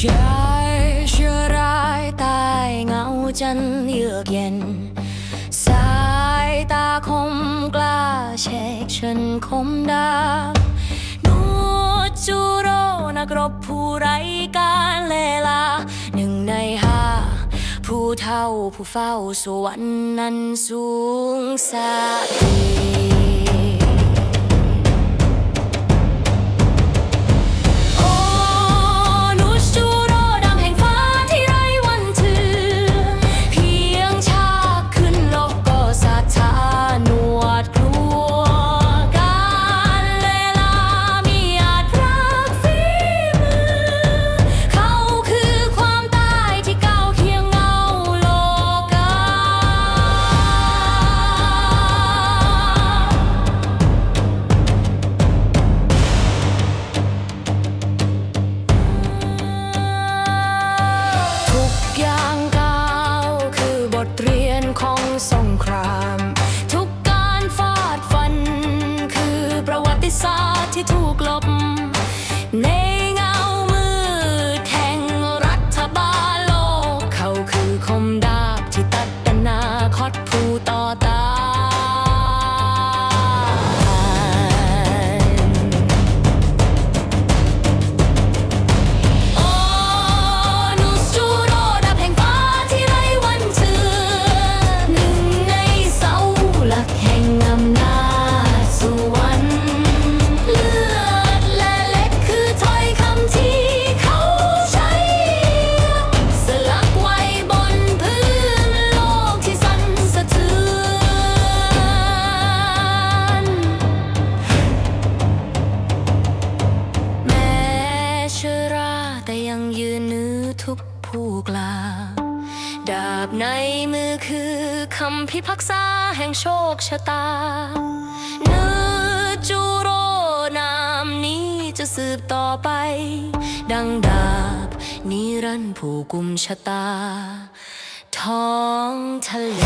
ชาเชื่อร้ายตายเงาจันเยือกเย็น สายตาคมกล้าเช็คฉันคมดาบนูจูโรนักรบผู้ไร้การเลลาหนึ่งในห้าผู้เท่าผู้เฝ้าสวรรค์นั้นสูงสักที ทเรียนของสงคราม ทุกการฟาดฟัน คือประวัติศาสตร์ที่ถูกลบ ผู้กล้า ดาบในมือคือคำพิพากษาแห่งโชคชะตาเนื้อจูโรนามนี้จะสืบต่อไป ดังดาบนิรันดร์ผู้กุมชะตา ท้องทะเล